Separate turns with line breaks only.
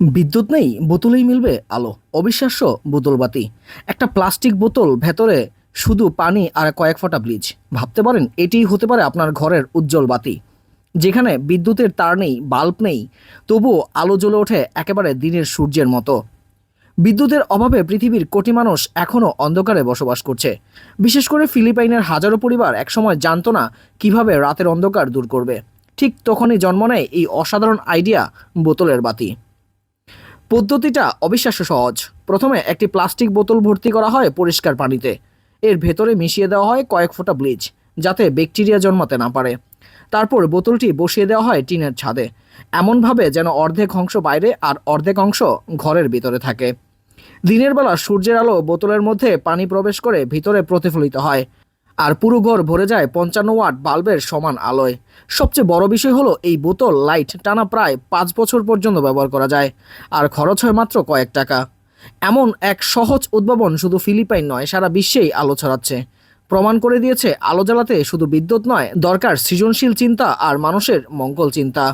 বিদ্যুৎ নেই, বোতলেই মিলবে আলো, অবিশ্বাস্য বোতল বাতি। একটা প্লাস্টিক বোতল ভেতরে শুধু পানি আর কয়েক ফোঁটা ব্লিচ। ভাবতে পারেন, এটিই হতে পারে আপনার ঘরের উজ্জ্বল বাতি। যেখানে বিদ্যুতের তার নেই, বাল্ব নেই, তবুও আলো জ্বলে ওঠে একেবারে দিনের সূর্যের মতো। বিদ্যুতের অভাবে পৃথিবীর কোটি মানুষ এখনও অন্ধকারে বসবাস করছে। বিশেষ করে ফিলিপাইনের হাজারো পরিবার একসময় জানত না কীভাবে রাতের অন্ধকার দূর করবে। ঠিক তখনই জন্ম নেয় এই অসাধারণ আইডিয়া বোতলের বাতি। পদ্ধতিটা অবিশ্বাস্য সহজ। প্রথমে একটি প্লাস্টিক বোতল ভর্তি করা হয় পরিষ্কার পানিতে। এর ভেতরে মিশিয়ে দেওয়া হয় কয়েক ফোঁটা ব্লিচ, যাতে ব্যাকটেরিয়া জন্মাতে না পারে। তারপর বোতলটি বসিয়ে দেওয়া হয় টিনের ছাদে। এমনভাবে যেন অর্ধেক অংশ বাইরে আর অর্ধেক অংশ ঘরের ভিতরে থাকে। দিনের বেলা সূর্যের আলো বোতলের মধ্যে পানি প্রবেশ করে ভিতরে প্রতিফলিত হয়। আর পুরো ঘর ভরে যায় পঞ্চান্ন ওয়াট বাল্বের সমান আলোয়। সবচেয়ে বড় বিষয় হলো এই বোতল লাইট টানা প্রায় পাঁচ বছর পর্যন্ত ব্যবহার করা যায়, আর খরচ হয় মাত্র কয়েক টাকা। এমন এক সহজ উদ্ভাবন শুধু ফিলিপাইন নয়, সারা বিশ্বেই আলো ছড়াচ্ছে। প্রমাণ করে দিয়েছে, আলো জ্বালাতে শুধু বিদ্যুৎ নয়, দরকার সৃজনশীল চিন্তা আর মানুষের মঙ্গল চিন্তা।